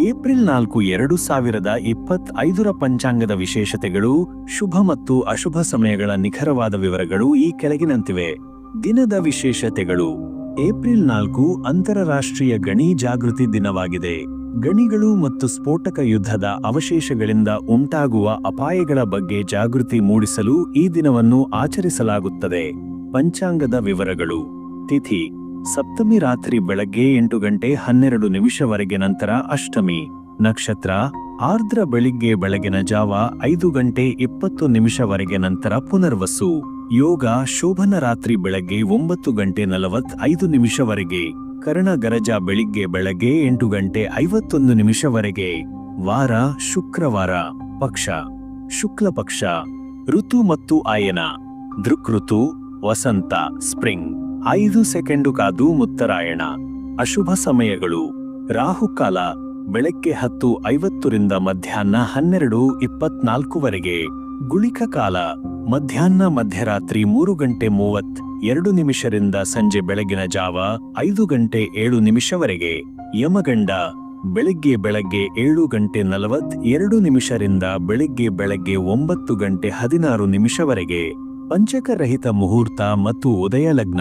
April ನಾಲ್ಕು ಎರಡು ಸಾವಿರದ ಇಪ್ಪತ್ತೈದರ ಪಂಚಾಂಗದ ವಿಶೇಷತೆಗಳು, ಶುಭ ಮತ್ತು ಅಶುಭ ಸಮಯಗಳ ನಿಖರವಾದ ವಿವರಗಳು ಈ ಕೆಳಗಿನಂತಿವೆ. ದಿನದ ವಿಶೇಷತೆಗಳು. ಏಪ್ರಿಲ್ ನಾಲ್ಕು ಅಂತಾರಾಷ್ಟ್ರೀಯ ಗಣಿ ಜಾಗೃತಿ ದಿನವಾಗಿದೆ. ಗಣಿಗಳು ಮತ್ತು ಸ್ಫೋಟಕ ಯುದ್ಧದ ಅವಶೇಷಗಳಿಂದ ಉಂಟಾಗುವ ಅಪಾಯಗಳ ಬಗ್ಗೆ ಜಾಗೃತಿ ಮೂಡಿಸಲು ಈ ದಿನವನ್ನು ಆಚರಿಸಲಾಗುತ್ತದೆ. ಪಂಚಾಂಗದ ವಿವರಗಳು. ತಿಥಿ. ಸಪ್ತಮಿ ರಾತ್ರಿ ಬೆಳಗ್ಗೆ ಎಂಟು ಗಂಟೆ ಹನ್ನೆರಡು ನಿಮಿಷವರೆಗೆ ನಂತರ ಅಷ್ಟಮಿ. ನಕ್ಷತ್ರ, ಆರ್ದ್ರ ಬೆಳಿಗ್ಗೆ ಬೆಳಗಿನ ಜಾವ ಐದು ಗಂಟೆ ಇಪ್ಪತ್ತು ನಿಮಿಷವರೆಗೆ ನಂತರ ಪುನರ್ವಸು. ಯೋಗ, ಶೋಭನ ರಾತ್ರಿ ಬೆಳಗ್ಗೆ ಒಂಬತ್ತು ಗಂಟೆ ನಲವತ್ ಐದು ನಿಮಿಷವರೆಗೆ. ಕರ್ಣ ಗರಜ ಬೆಳಿಗ್ಗೆ ಬೆಳಗ್ಗೆ ಎಂಟು ಗಂಟೆ ಐವತ್ತೊಂದು ನಿಮಿಷವರೆಗೆ. ವಾರ, ಶುಕ್ರವಾರ. ಪಕ್ಷ, ಶುಕ್ಲ ಪಕ್ಷ. ಋತು ಮತ್ತು ಆಯನ ದೃಕ್ ಋತು, ವಸಂತ, ಸ್ಪ್ರಿಂಗ್. ಐದು ಸೆಕೆಂಡು ಕಾದು ಮುತ್ತರಾಯಣ. ಅಶುಭ ಸಮಯಗಳು. ರಾಹುಕಾಲ ಬೆಳಗ್ಗೆ ಹತ್ತು ಐವತ್ತರಿಂದ ಮಧ್ಯಾಹ್ನ ಹನ್ನೆರಡು ಇಪ್ಪತ್ನಾಲ್ಕುವರೆಗೆ. ಗುಳಿಕ ಕಾಲ ಮಧ್ಯಾಹ್ನ ಮಧ್ಯರಾತ್ರಿ ಮೂರು ಗಂಟೆ ಮೂವತ್ ಎರಡು ನಿಮಿಷರಿಂದ ಸಂಜೆ ಬೆಳಗಿನ ಜಾವ ಐದು ಗಂಟೆ ಏಳು ನಿಮಿಷವರೆಗೆ. ಯಮಗಂಡ ಬೆಳಗ್ಗೆ ಬೆಳಗ್ಗೆ ಏಳು ಗಂಟೆ ನಲವತ್ ಎರಡು ನಿಮಿಷರಿಂದ ಬೆಳಗ್ಗೆ ಬೆಳಗ್ಗೆ ಒಂಬತ್ತು ಗಂಟೆ ಹದಿನಾರು ನಿಮಿಷವರೆಗೆ. ಪಂಚಕರಹಿತ ಮುಹೂರ್ತ ಮತ್ತು ಉದಯ ಲಗ್ನ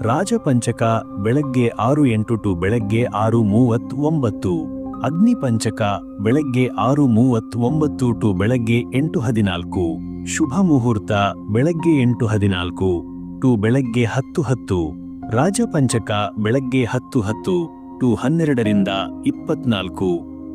ರಾಜಪಂಚಕ ಬೆಳಗ್ಗೆ ಆರು ಎಂಟು ಟು ಬೆಳಗ್ಗೆ ಆರು ಮೂವತ್ ಒಂಬತ್ತು ಅಗ್ನಿಪಂಚಕ ಬೆಳಗ್ಗೆ ಆರು ಮೂವತ್ ಒಂಬತ್ತು ಟು ಬೆಳಗ್ಗೆ ಎಂಟು ಹದಿನಾಲ್ಕು. ಶುಭ ಮುಹೂರ್ತ ಬೆಳಗ್ಗೆ ಎಂಟು ಹದಿನಾಲ್ಕು ಟು ಬೆಳಗ್ಗೆ ಹತ್ತು ಹತ್ತು. ರಾಜಪಂಚಕ ಬೆಳಗ್ಗೆ ಹತ್ತು ಹತ್ತು ಟು ಹನ್ನೆರಡರಿಂದ ಇಪ್ಪತ್ನಾಲ್ಕು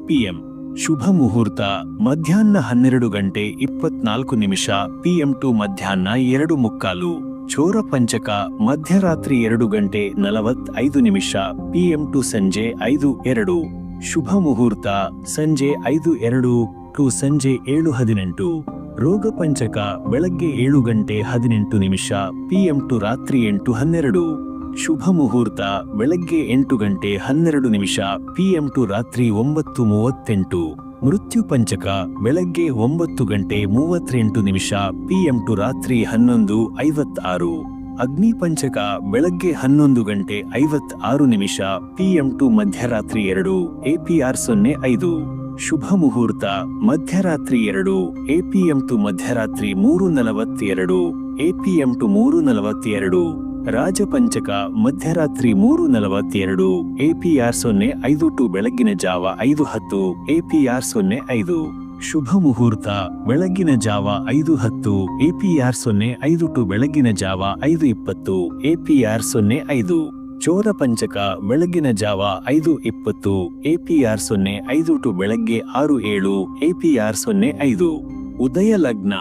ಪಿಎಂ. ಶುಭ ಮುಹೂರ್ತ. ಮಧ್ಯಾಹ್ನ ಹನ್ನೆರಡು ಗಂಟೆ ಇಪ್ಪತ್ನಾಲ್ಕು ನಿಮಿಷ ಪಿಎಂ ಟು ಮಧ್ಯಾಹ್ನ ಎರಡು ಮುಕ್ಕಾಲು. ಚೋರ ಪಂಚಕ, ಮಧ್ಯರಾತ್ರಿ ಎರಡು ಗಂಟೆ ನಲವತ್ತೈದು ನಿಮಿಷ ಪಿಎಂ ಟು ಸಂಜೆ ಐದು ಎರಡು. ಶುಭ ಮುಹೂರ್ತ, ಸಂಜೆ ಐದು ಎರಡು ಟು ಸಂಜೆ ಏಳು ಹದಿನೆಂಟು. ರೋಗ ಪಂಚಕ, ಬೆಳಗ್ಗೆ ಏಳು ಗಂಟೆ ಹದಿನೆಂಟು ನಿಮಿಷ ಪಿಎಂ ಟು ರಾತ್ರಿ ಎಂಟು ಹನ್ನೆರಡು. ಶುಭ ಮುಹೂರ್ತ, ಬೆಳಗ್ಗೆ ಎಂಟು ಗಂಟೆ ಹನ್ನೆರಡು ನಿಮಿಷ ಪಿಎಂ ಟು ರಾತ್ರಿ ಒಂಬತ್ತು ಮೂವತ್ತೆಂಟು. ಮೃತ್ಯು ಪಂಚಕ, ಬೆಳಗ್ಗೆ ಒಂಬತ್ತು ಗಂಟೆ ಮೂವತ್ತೆಂಟು ನಿಮಿಷ ಪಿಎಂ ಟು ರಾತ್ರಿ ಹನ್ನೊಂದು ಐವತ್ತಾರು. ಅಗ್ನಿ ಪಂಚಕ, ಬೆಳಗ್ಗೆ ಹನ್ನೊಂದು ಗಂಟೆ ಐವತ್ ಆರು ನಿಮಿಷ ಪಿಎಂ ಟು ಮಧ್ಯರಾತ್ರಿ ಎರಡು ಎಪಿಆರ್ ಸೊನ್ನೆ ಐದು. ಶುಭ ಮುಹೂರ್ತ, ಮಧ್ಯರಾತ್ರಿ ಎರಡು ಎಪಿಎಂ ಟು ಮಧ್ಯರಾತ್ರಿ ಮೂರು ನಲವತ್ತೆರಡು ಎಪಿಎಂ ಟು ಮೂರು ನಲವತ್ತೆರಡು. ರಾಜಪಂಚಕ ಮಧ್ಯರಾತ್ರಿ ಮೂರು ನಲವತ್ತೆರಡು ಎಪಿಆರ್ ಸೊನ್ನೆ ಐದು ಟು ಬೆಳಗ್ಗಿನ ಜಾವ ಐದು ಹತ್ತು ಎಪಿಆರ್ ಸೊನ್ನೆ ಐದು. ಶುಭ ಮುಹೂರ್ತ, ಬೆಳಗ್ಗಿನ ಜಾವ ಐದು ಹತ್ತು ಎಪಿಆರ್ ಸೊನ್ನೆ ಐದು ಟು ಬೆಳಗಿನ ಜಾವ ಐದು ಇಪ್ಪತ್ತು ಎಪಿಆರ್ ಸೊನ್ನೆ ಐದು. ಚೋರ ಪಂಚಕ ಬೆಳಗಿನ ಜಾವ ಐದು ಇಪ್ಪತ್ತು ಎಪಿಆರ್ ಸೊನ್ನೆ ಐದು ಟು ಬೆಳಗ್ಗೆ ಆರು ಏಳು ಎಪಿಆರ್ ಸೊನ್ನೆ ಐದು. ಉದಯ ಲಗ್ನ.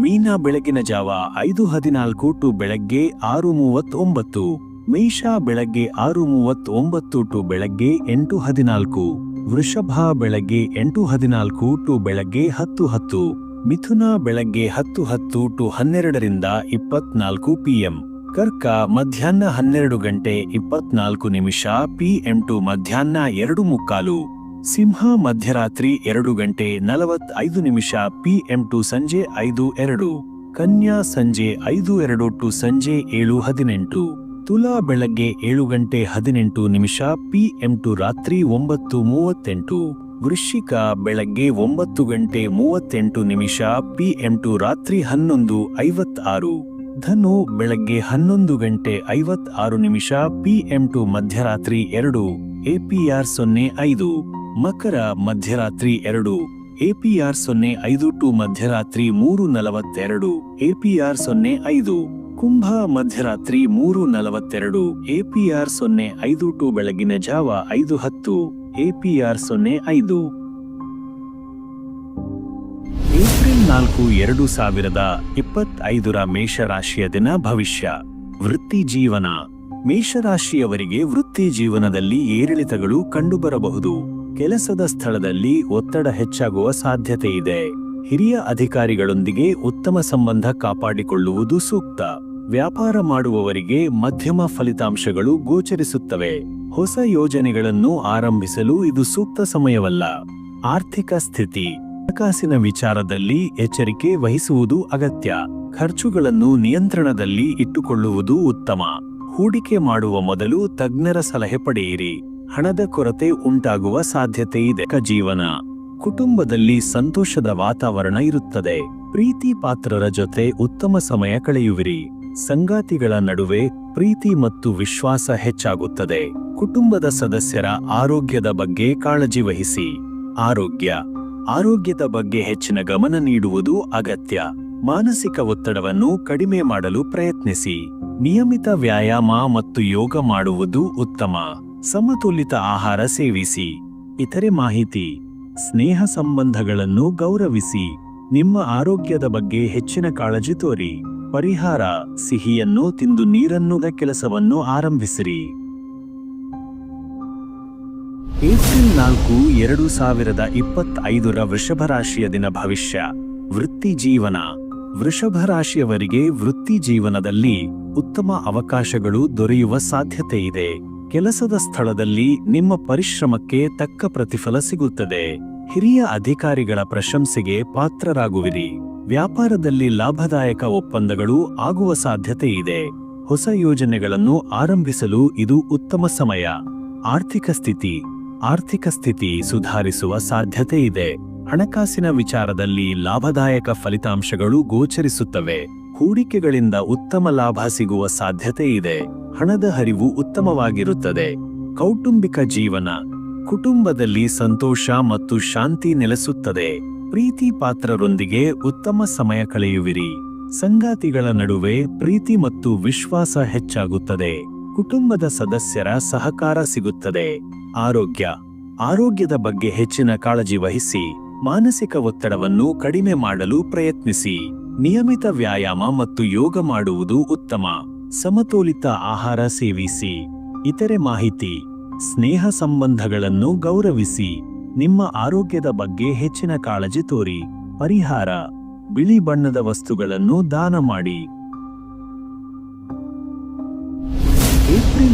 ಮೀನ ಬೆಳಗಿನ ಜಾವ ಐದು ಹದಿನಾಲ್ಕು ಟು ಬೆಳಗ್ಗೆ ಆರು ಮೂವತ್ತೊಂಬತ್ತು. ಮೇಷ ಬೆಳಗ್ಗೆ ಆರು ಮೂವತ್ತೊಂಬತ್ತು ಟು ಬೆಳಗ್ಗೆ ಎಂಟು ಹದಿನಾಲ್ಕು. ವೃಷಭ ಬೆಳಗ್ಗೆ ಎಂಟು ಹದಿನಾಲ್ಕು ಟು ಬೆಳಗ್ಗೆ ಹತ್ತು ಹತ್ತು. ಮಿಥುನ ಬೆಳಗ್ಗೆ ಹತ್ತು ಹತ್ತು ಟು ಹನ್ನೆರಡರಿಂದ ಇಪ್ಪತ್ನಾಲ್ಕು ಪಿಎಂ. ಕರ್ಕ ಮಧ್ಯಾಹ್ನ ಹನ್ನೆರಡು ಗಂಟೆ ಇಪ್ಪತ್ನಾಲ್ಕು ನಿಮಿಷ ಪಿಎಂ ಟು ಮಧ್ಯಾಹ್ನ ಎರಡು ಮುಕ್ಕಾಲು. ಸಿಂಹ ಮಧ್ಯರಾತ್ರಿ ಎರಡು ಗಂಟೆ ನಲವತ್ ಐದು ನಿಮಿಷ ಪಿಎಂ ಟು ಸಂಜೆ ಐದು ಎರಡು, ಕನ್ಯಾ ಸಂಜೆ ಐದು ಎರಡು ಟು ಸಂಜೆ ಏಳು ಹದಿನೆಂಟು, ತುಲಾ ಬೆಳಗ್ಗೆ ಏಳು ಗಂಟೆ ಹದಿನೆಂಟು ನಿಮಿಷ ಪಿಎಂ ಟು ರಾತ್ರಿ ಒಂಬತ್ತು ಮೂವತ್ತೆಂಟು, ವೃಶ್ಚಿಕ ಬೆಳಗ್ಗೆ ಒಂಬತ್ತು ಗಂಟೆ ಮೂವತ್ತೆಂಟು ನಿಮಿಷ ಪಿಎಂ ಟು ರಾತ್ರಿ ಹನ್ನೊಂದು ಐವತ್ತಾರು. ಧನು ಬೆಳಗ್ಗೆ ಹನ್ನೊಂದು ಗಂಟೆ ಐವತ್ ಆರು ನಿಮಿಷ ಪಿಎಂ ಟು ಮಧ್ಯರಾತ್ರಿ ಎರಡು ಎಪಿಆರ್ ಸೊನ್ನೆ ಐದು, ಮಕರ ಮಧ್ಯರಾತ್ರಿ ಎರಡು ಎಪಿಆರ್ ಸೊನ್ನೆ ಐದು ಟು ಮಧ್ಯರಾತ್ರಿ ಮೂರು ನಲವತ್ತೆರಡು ಎಪಿಆರ್ ಸೊನ್ನೆ ಐದು, ಕುಂಭ ಮಧ್ಯರಾತ್ರಿ ಮೂರು ನಲವತ್ತೆರಡು ಎಪಿಆರ್ ಸೊನ್ನೆ ಐದು ಟು ಬೆಳಗಿನ ಜಾವ ಐದು ಹತ್ತು ಎಪಿಆರ್ ಸೊನ್ನೆ ಐದು. ನಾಲ್ಕು ಎರಡು ಸಾವಿರದ ಇಪ್ಪತ್ತೈದರ ಮೇಷರಾಶಿಯ ದಿನ ಭವಿಷ್ಯ. ವೃತ್ತಿ ಜೀವನ. ಮೇಷರಾಶಿಯವರಿಗೆ ವೃತ್ತಿ ಜೀವನದಲ್ಲಿ ಏರಿಳಿತಗಳು ಕಂಡುಬರಬಹುದು. ಕೆಲಸದ ಸ್ಥಳದಲ್ಲಿ ಒತ್ತಡ ಹೆಚ್ಚಾಗುವ ಸಾಧ್ಯತೆ ಇದೆ. ಹಿರಿಯ ಅಧಿಕಾರಿಗಳೊಂದಿಗೆ ಉತ್ತಮ ಸಂಬಂಧ ಕಾಪಾಡಿಕೊಳ್ಳುವುದು ಸೂಕ್ತ. ವ್ಯಾಪಾರ ಮಾಡುವವರಿಗೆ ಮಧ್ಯಮ ಫಲಿತಾಂಶಗಳು ಗೋಚರಿಸುತ್ತವೆ. ಹೊಸ ಯೋಜನೆಗಳನ್ನು ಆರಂಭಿಸಲು ಇದು ಸೂಕ್ತ ಸಮಯವಲ್ಲ. ಆರ್ಥಿಕ ಸ್ಥಿತಿ. ಹಣಕಾಸಿನ ವಿಚಾರದಲ್ಲಿ ಎಚ್ಚರಿಕೆ ವಹಿಸುವುದು ಅಗತ್ಯ. ಖರ್ಚುಗಳನ್ನು ನಿಯಂತ್ರಣದಲ್ಲಿ ಇಟ್ಟುಕೊಳ್ಳುವುದು ಉತ್ತಮ. ಹೂಡಿಕೆ ಮಾಡುವ ಮೊದಲು ತಜ್ಞರ ಸಲಹೆ ಪಡೆಯಿರಿ. ಹಣದ ಕೊರತೆ ಉಂಟಾಗುವ ಸಾಧ್ಯತೆ ಇದೆ. ಜೀವನ ಕುಟುಂಬದಲ್ಲಿ ಸಂತೋಷದ ವಾತಾವರಣ ಇರುತ್ತದೆ. ಪ್ರೀತಿ ಪಾತ್ರರ ಜೊತೆ ಉತ್ತಮ ಸಮಯ ಕಳೆಯುವಿರಿ. ಸಂಗಾತಿಗಳ ನಡುವೆ ಪ್ರೀತಿ ಮತ್ತು ವಿಶ್ವಾಸ ಹೆಚ್ಚಾಗುತ್ತದೆ. ಕುಟುಂಬದ ಸದಸ್ಯರ ಆರೋಗ್ಯದ ಬಗ್ಗೆ ಕಾಳಜಿ ವಹಿಸಿ. ಆರೋಗ್ಯ ಆರೋಗ್ಯದ ಬಗ್ಗೆ ಹೆಚ್ಚಿನ ಗಮನ ನೀಡುವುದು ಅಗತ್ಯ. ಮಾನಸಿಕ ಒತ್ತಡವನ್ನು ಕಡಿಮೆ ಮಾಡಲು ಪ್ರಯತ್ನಿಸಿ. ನಿಯಮಿತ ವ್ಯಾಯಾಮ ಮತ್ತು ಯೋಗ ಮಾಡುವುದು ಉತ್ತಮ. ಸಮತೋಲಿತ ಆಹಾರ ಸೇವಿಸಿ. ಇತರೆ ಮಾಹಿತಿ. ಸ್ನೇಹ ಸಂಬಂಧಗಳನ್ನು ಗೌರವಿಸಿ. ನಿಮ್ಮ ಆರೋಗ್ಯದ ಬಗ್ಗೆ ಹೆಚ್ಚಿನ ಕಾಳಜಿ ತೋರಿ. ಪರಿಹಾರ. ಸಿಹಿಯನ್ನು ತಿಂದು ನೀರನ್ನುದ ಕೆಲಸವನ್ನು ಆರಂಭಿಸಿರಿ. ಏಪ್ರಿಲ್ ನಾಲ್ಕು, ಎರಡು ಸಾವಿರದ ಇಪ್ಪತ್ತೈದರ ವೃಷಭ ರಾಶಿಯ ದಿನ ಭವಿಷ್ಯ. ವೃತ್ತಿ ಜೀವನ. ವೃಷಭ ರಾಶಿಯವರಿಗೆ ವೃತ್ತಿ ಜೀವನದಲ್ಲಿ ಉತ್ತಮ ಅವಕಾಶಗಳು ದೊರೆಯುವ ಸಾಧ್ಯತೆ ಇದೆ. ಕೆಲಸದ ಸ್ಥಳದಲ್ಲಿ ನಿಮ್ಮ ಪರಿಶ್ರಮಕ್ಕೆ ತಕ್ಕ ಪ್ರತಿಫಲ ಸಿಗುತ್ತದೆ. ಹಿರಿಯ ಅಧಿಕಾರಿಗಳ ಪ್ರಶಂಸೆಗೆ ಪಾತ್ರರಾಗುವಿರಿ. ವ್ಯಾಪಾರದಲ್ಲಿ ಲಾಭದಾಯಕ ಒಪ್ಪಂದಗಳು ಆಗುವ ಸಾಧ್ಯತೆ ಇದೆ. ಹೊಸ ಯೋಜನೆಗಳನ್ನು ಆರಂಭಿಸಲು ಇದು ಉತ್ತಮ ಸಮಯ. ಆರ್ಥಿಕ ಸ್ಥಿತಿ. ಆರ್ಥಿಕ ಸ್ಥಿತಿ ಸುಧಾರಿಸುವ ಸಾಧ್ಯತೆ ಇದೆ. ಹಣಕಾಸಿನ ವಿಚಾರದಲ್ಲಿ ಲಾಭದಾಯಕ ಫಲಿತಾಂಶಗಳು ಗೋಚರಿಸುತ್ತವೆ. ಹೂಡಿಕೆಗಳಿಂದ ಉತ್ತಮ ಲಾಭ ಸಿಗುವ ಸಾಧ್ಯತೆ ಇದೆ. ಹಣದ ಹರಿವು ಉತ್ತಮವಾಗಿರುತ್ತದೆ. ಕೌಟುಂಬಿಕ ಜೀವನ ಕುಟುಂಬದಲ್ಲಿ ಸಂತೋಷ ಮತ್ತು ಶಾಂತಿ ನೆಲೆಸುತ್ತದೆ. ಪ್ರೀತಿ ಪಾತ್ರರೊಂದಿಗೆ ಉತ್ತಮ ಸಮಯ ಕಳೆಯುವಿರಿ. ಸಂಗಾತಿಗಳ ನಡುವೆ ಪ್ರೀತಿ ಮತ್ತು ವಿಶ್ವಾಸ ಹೆಚ್ಚಾಗುತ್ತದೆ. ಕುಟುಂಬದ ಸದಸ್ಯರ ಸಹಕಾರ ಸಿಗುತ್ತದೆ. ಆರೋಗ್ಯ. ಆರೋಗ್ಯದ ಬಗ್ಗೆ ಹೆಚ್ಚಿನ ಕಾಳಜಿ ವಹಿಸಿ ಮಾನಸಿಕ ಒತ್ತಡವನ್ನು ಕಡಿಮೆ ಮಾಡಲು ಪ್ರಯತ್ನಿಸಿ. ನಿಯಮಿತ ವ್ಯಾಯಾಮ ಮತ್ತು ಯೋಗ ಮಾಡುವುದು ಉತ್ತಮ. ಸಮತೋಲಿತ ಆಹಾರ ಸೇವಿಸಿ. ಇತರೆ ಮಾಹಿತಿ, ಸ್ನೇಹ ಸಂಬಂಧಗಳನ್ನು ಗೌರವಿಸಿ. ನಿಮ್ಮ ಆರೋಗ್ಯದ ಬಗ್ಗೆ ಹೆಚ್ಚಿನ ಕಾಳಜಿ ತೋರಿ. ಪರಿಹಾರ, ಬಿಳಿ ಬಣ್ಣದ ವಸ್ತುಗಳನ್ನು ದಾನ ಮಾಡಿ.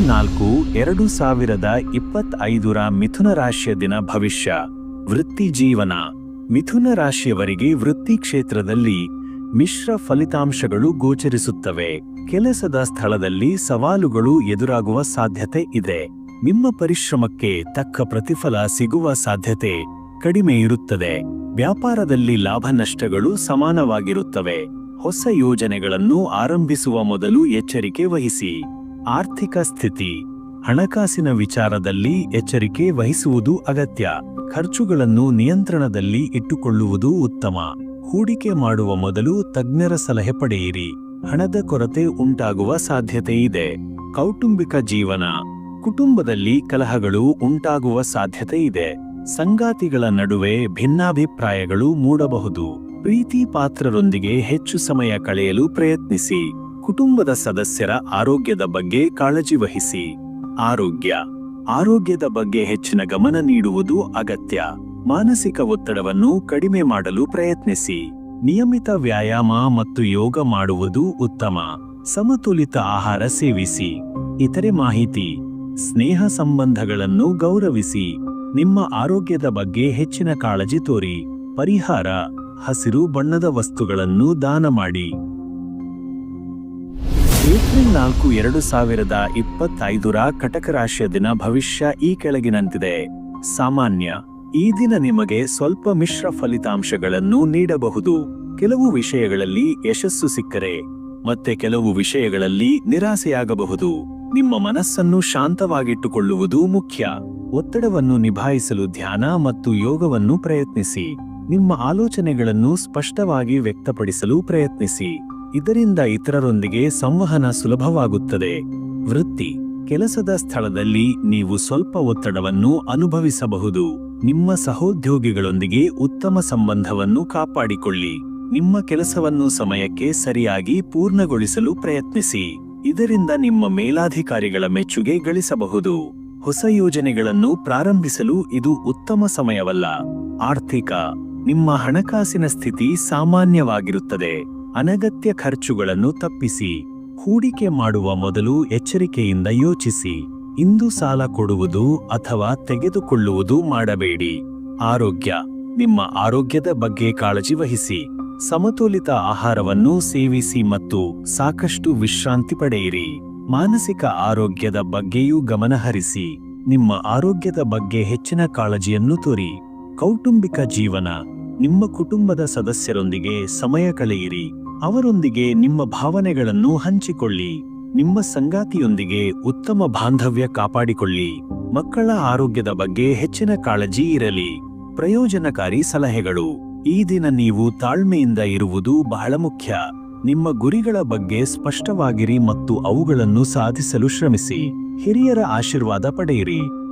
ನಾಲ್ಕು, ಎರಡು ಸಾವಿರದ ಇಪ್ಪತ್ತೈದರ ಮಿಥುನ ರಾಶಿಯ ದಿನ ಭವಿಷ್ಯ. ವೃತ್ತಿ ಜೀವನ. ಮಿಥುನ ರಾಶಿಯವರಿಗೆ ವೃತ್ತಿ ಕ್ಷೇತ್ರದಲ್ಲಿ ಮಿಶ್ರ ಫಲಿತಾಂಶಗಳು ಗೋಚರಿಸುತ್ತವೆ. ಕೆಲಸದ ಸ್ಥಳದಲ್ಲಿ ಸವಾಲುಗಳು ಎದುರಾಗುವ ಸಾಧ್ಯತೆ ಇದೆ. ನಿಮ್ಮ ಪರಿಶ್ರಮಕ್ಕೆ ತಕ್ಕ ಪ್ರತಿಫಲ ಸಿಗುವ ಸಾಧ್ಯತೆ ಕಡಿಮೆ ಇರುತ್ತದೆ. ವ್ಯಾಪಾರದಲ್ಲಿ ಲಾಭ ನಷ್ಟಗಳು ಸಮಾನವಾಗಿರುತ್ತವೆ. ಹೊಸ ಯೋಜನೆಗಳನ್ನು ಆರಂಭಿಸುವ ಮೊದಲು ಎಚ್ಚರಿಕೆ ವಹಿಸಿ. ಆರ್ಥಿಕ ಸ್ಥಿತಿ. ಹಣಕಾಸಿನ ವಿಚಾರದಲ್ಲಿ ಎಚ್ಚರಿಕೆ ವಹಿಸುವುದು ಅಗತ್ಯ. ಖರ್ಚುಗಳನ್ನು ನಿಯಂತ್ರಣದಲ್ಲಿ ಇಟ್ಟುಕೊಳ್ಳುವುದು ಉತ್ತಮ. ಹೂಡಿಕೆ ಮಾಡುವ ಮೊದಲು ತಜ್ಞರ ಸಲಹೆ ಪಡೆಯಿರಿ. ಹಣದ ಕೊರತೆ ಉಂಟಾಗುವ ಸಾಧ್ಯತೆ ಇದೆ. ಕೌಟುಂಬಿಕ ಜೀವನ. ಕುಟುಂಬದಲ್ಲಿ ಕಲಹಗಳು ಉಂಟಾಗುವ ಸಾಧ್ಯತೆ ಇದೆ. ಸಂಗಾತಿಗಳ ನಡುವೆ ಭಿನ್ನಾಭಿಪ್ರಾಯಗಳು ಮೂಡಬಹುದು. ಪ್ರೀತಿ ಪಾತ್ರರೊಂದಿಗೆ ಹೆಚ್ಚು ಸಮಯ ಕಳೆಯಲು ಪ್ರಯತ್ನಿಸಿ. ಕುಟುಂಬದ ಸದಸ್ಯರ ಆರೋಗ್ಯದ ಬಗ್ಗೆ ಕಾಳಜಿ ವಹಿಸಿ. ಆರೋಗ್ಯ. ಆರೋಗ್ಯದ ಬಗ್ಗೆ ಹೆಚ್ಚಿನ ಗಮನ ನೀಡುವುದು ಅಗತ್ಯ. ಮಾನಸಿಕ ಒತ್ತಡವನ್ನು ಕಡಿಮೆ ಮಾಡಲು ಪ್ರಯತ್ನಿಸಿ. ನಿಯಮಿತ ವ್ಯಾಯಾಮ ಮತ್ತು ಯೋಗ ಮಾಡುವುದು ಉತ್ತಮ. ಸಮತೋಲಿತ ಆಹಾರ ಸೇವಿಸಿ. ಇತರೆ ಮಾಹಿತಿ. ಸ್ನೇಹ ಸಂಬಂಧಗಳನ್ನು ಗೌರವಿಸಿ. ನಿಮ್ಮ ಆರೋಗ್ಯದ ಬಗ್ಗೆ ಹೆಚ್ಚಿನ ಕಾಳಜಿ ತೋರಿ. ಪರಿಹಾರ. ಹಸಿರು ಬಣ್ಣದ ವಸ್ತುಗಳನ್ನು ದಾನ ಮಾಡಿ. ಏಪ್ರಿಲ್ ನಾಲ್ಕು, ಎರಡು ಸಾವಿರದ ಇಪ್ಪತ್ತೈದರ ಕಟಕ ರಾಶಿಯ ದಿನ ಭವಿಷ್ಯ ಈ ಕೆಳಗಿನಂತಿದೆ. ಸಾಮಾನ್ಯ, ಈ ದಿನ ನಿಮಗೆ ಸ್ವಲ್ಪ ಮಿಶ್ರ ಫಲಿತಾಂಶಗಳನ್ನು ನೀಡಬಹುದು. ಕೆಲವು ವಿಷಯಗಳಲ್ಲಿ ಯಶಸ್ಸು ಸಿಕ್ಕರೆ, ಮತ್ತೆ ಕೆಲವು ವಿಷಯಗಳಲ್ಲಿ ನಿರಾಸೆಯಾಗಬಹುದು. ನಿಮ್ಮ ಮನಸ್ಸನ್ನು ಶಾಂತವಾಗಿಟ್ಟುಕೊಳ್ಳುವುದು ಮುಖ್ಯ. ಒತ್ತಡವನ್ನು ನಿಭಾಯಿಸಲು ಧ್ಯಾನ ಮತ್ತು ಯೋಗವನ್ನು ಪ್ರಯತ್ನಿಸಿ. ನಿಮ್ಮ ಆಲೋಚನೆಗಳನ್ನು ಸ್ಪಷ್ಟವಾಗಿ ವ್ಯಕ್ತಪಡಿಸಲು ಪ್ರಯತ್ನಿಸಿ. ಇದರಿಂದ ಇತರರೊಂದಿಗೆ ಸಂವಹನ ಸುಲಭವಾಗುತ್ತದೆ. ವೃತ್ತಿ. ಕೆಲಸದ ಸ್ಥಳದಲ್ಲಿ ನೀವು ಸ್ವಲ್ಪ ಒತ್ತಡವನ್ನು ಅನುಭವಿಸಬಹುದು. ನಿಮ್ಮ ಸಹೋದ್ಯೋಗಿಗಳೊಂದಿಗೆ ಉತ್ತಮ ಸಂಬಂಧವನ್ನು ಕಾಪಾಡಿಕೊಳ್ಳಿ. ನಿಮ್ಮ ಕೆಲಸವನ್ನು ಸಮಯಕ್ಕೆ ಸರಿಯಾಗಿ ಪೂರ್ಣಗೊಳಿಸಲು ಪ್ರಯತ್ನಿಸಿ. ಇದರಿಂದ ನಿಮ್ಮ ಮೇಲಾಧಿಕಾರಿಗಳ ಮೆಚ್ಚುಗೆ ಗಳಿಸಬಹುದು. ಹೊಸ ಯೋಜನೆಗಳನ್ನು ಪ್ರಾರಂಭಿಸಲು ಇದು ಉತ್ತಮ ಸಮಯವಲ್ಲ. ಆರ್ಥಿಕ. ನಿಮ್ಮ ಹಣಕಾಸಿನ ಸ್ಥಿತಿ ಸಾಮಾನ್ಯವಾಗಿರುತ್ತದೆ. ಅನಗತ್ಯ ಖರ್ಚುಗಳನ್ನು ತಪ್ಪಿಸಿ. ಹೂಡಿಕೆ ಮಾಡುವ ಮೊದಲು ಎಚ್ಚರಿಕೆಯಿಂದ ಯೋಚಿಸಿ. ಇಂದು ಸಾಲ ಕೊಡುವುದು ಅಥವಾ ತೆಗೆದುಕೊಳ್ಳುವುದು ಮಾಡಬೇಡಿ. ಆರೋಗ್ಯ. ನಿಮ್ಮ ಆರೋಗ್ಯದ ಬಗ್ಗೆ ಕಾಳಜಿ ವಹಿಸಿ. ಸಮತೋಲಿತ ಆಹಾರವನ್ನು ಸೇವಿಸಿ ಮತ್ತು ಸಾಕಷ್ಟು ವಿಶ್ರಾಂತಿ ಪಡೆಯಿರಿ. ಮಾನಸಿಕ ಆರೋಗ್ಯದ ಬಗ್ಗೆಯೂ ಗಮನಹರಿಸಿ ನಿಮ್ಮ ಆರೋಗ್ಯದ ಬಗ್ಗೆ ಹೆಚ್ಚಿನ ಕಾಳಜಿಯನ್ನು ತೋರಿ. ಕೌಟುಂಬಿಕ ಜೀವನ. ನಿಮ್ಮ ಕುಟುಂಬದ ಸದಸ್ಯರೊಂದಿಗೆ ಸಮಯ ಕಳೆಯಿರಿ. ಅವರೊಂದಿಗೆ ನಿಮ್ಮ ಭಾವನೆಗಳನ್ನು ಹಂಚಿಕೊಳ್ಳಿ. ನಿಮ್ಮ ಸಂಗಾತಿಯೊಂದಿಗೆ ಉತ್ತಮ ಬಾಂಧವ್ಯ ಕಾಪಾಡಿಕೊಳ್ಳಿ. ಮಕ್ಕಳ ಆರೋಗ್ಯದ ಬಗ್ಗೆ ಹೆಚ್ಚಿನ ಕಾಳಜಿ ಇರಲಿ. ಪ್ರಯೋಜನಕಾರಿ ಸಲಹೆಗಳು. ಈ ದಿನ ನೀವು ತಾಳ್ಮೆಯಿಂದ ಇರುವುದು ಬಹಳ ಮುಖ್ಯ. ನಿಮ್ಮ ಗುರಿಗಳ ಬಗ್ಗೆ ಸ್ಪಷ್ಟವಾಗಿರಿ ಮತ್ತು ಅವುಗಳನ್ನು ಸಾಧಿಸಲು ಶ್ರಮಿಸಿ. ಹಿರಿಯರ ಆಶೀರ್ವಾದ ಪಡೆಯಿರಿ.